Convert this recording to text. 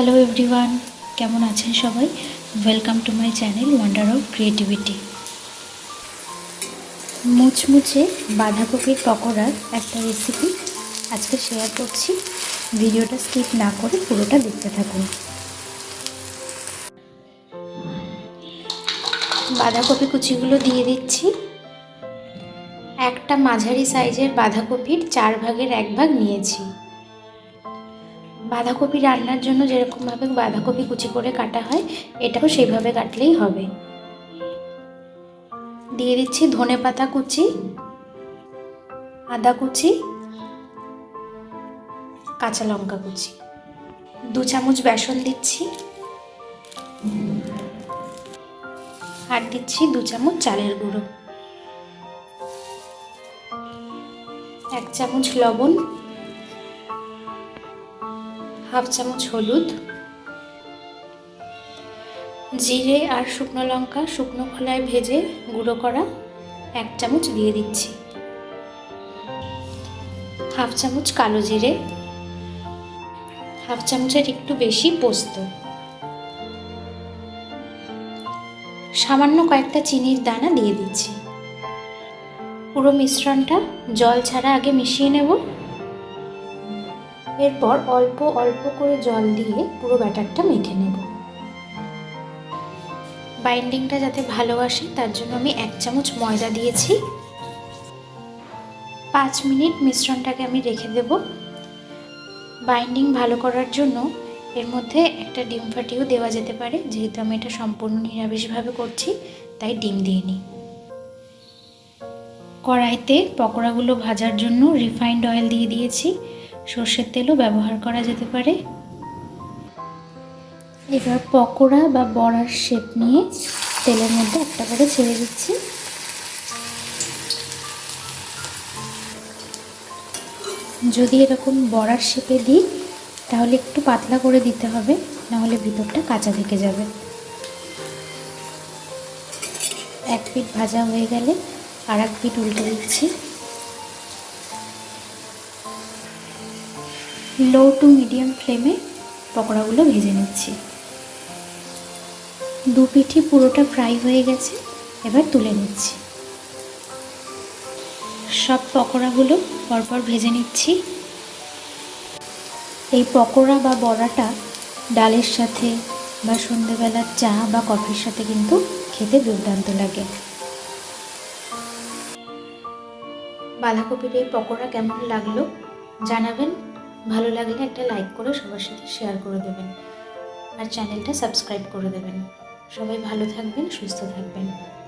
Hello everyone কেমন আছেন সবাই? Welcome to my channel wonder of creativity মুচমুচে বাঁধাকপির পকোড়ার একটা রেসিপি আজকে শেয়ার করছি। ভিডিওটা স্কিপ না করে পুরোটা দেখতে থাকুন। বাঁধাকপি কুচিগুলো দিয়ে দিচ্ছি। একটা মাঝারি সাইজের বাঁধাকপির চার ভাগের এক ভাগ নিয়েছি। বাঁধাকপি রান্নার জন্য যেরকমভাবে বাঁধাকপি কুচি করে কাটা হয়, এটাও সেইভাবে কাটলেই হবে। দিয়ে দিচ্ছি ধনে পাতা কুচি, আদা কুচি, কাঁচা লঙ্কা কুচি। দু চামচ বেসন দিচ্ছি। আর দিচ্ছি দু চামচ চালের গুঁড়ো। এক চামচ লবণ। হাফ চামচ হলুদ, জিরে আর শুকনো লঙ্কা শুকনো খোলায় ভেজে গুঁড়ো করা এক চামচ দিয়ে দিচ্ছি। হাফ চামচ কালো জিরে, হাফ চামচের একটু বেশি পোস্ত। সামান্য কয়েকটা চিনির দানা দিয়ে দিচ্ছি। পুরো মিশ্রণটা জল ছাড়া আগে মিশিয়ে নেব। এরপর অল্প অল্প করে জল দিয়ে পুরো ব্যাটারটা মেখে নেব। বাইন্ডিংটা যাতে ভালো আসে, তার জন্য আমি এক চামচ ময়দা দিয়েছি। পাঁচ মিনিট মিশ্রণটাকে আমি রেখে দেব। বাইন্ডিং ভালো করার জন্য এর মধ্যে একটা ডিম ফাটিও দেওয়া যেতে পারে, যেহেতু আমি এটা সম্পূর্ণ নিরামিষভাবে করছি, তাই ডিম দিয়ে নিই। কড়াইতে পকোড়াগুলো ভাজার জন্য রিফাইন্ড অয়েল দিয়ে দিয়েছি। সর্ষের তেলও ব্যবহার করা যেতে পারে। এবার পকোড়া বা বড়ার শেপ নিয়ে তেলের মধ্যে একটা করে ছেড়ে দিচ্ছি। যদি এরকম বড়ার শেপে দিই, তাহলে একটু পাতলা করে দিতে হবে, নাহলে ভিতরটা কাঁচা থেকে যাবে। এক পিঠ ভাজা হয়ে গেলে আর এক পিঠ উল্টে দিচ্ছি। লো টু মিডিয়াম ফ্লেমে পকোড়াগুলো ভেজে নিচ্ছি। দু পিঠি পুরোটা ফ্রাই হয়ে গেছে, এবার তুলে নিচ্ছি। সব পকোড়াগুলো পরপর ভেজে নিচ্ছি। এই পকোড়া বা বড়াটা ডালের সাথে বা সন্ধেবেলার চা বা কফির সাথে কিন্তু খেতে দুর্দান্ত লাগে। বাঁধাকপির এই পকোড়া কেমন লাগল জানাবেন ভালো লাগলে একটা লাইক করে সবার সাথে শেয়ার করে দেবেন। আর চ্যানেলটা সাবস্ক্রাইব করে দেবেন। সবাই ভালো থাকবেন, সুস্থ থাকবেন।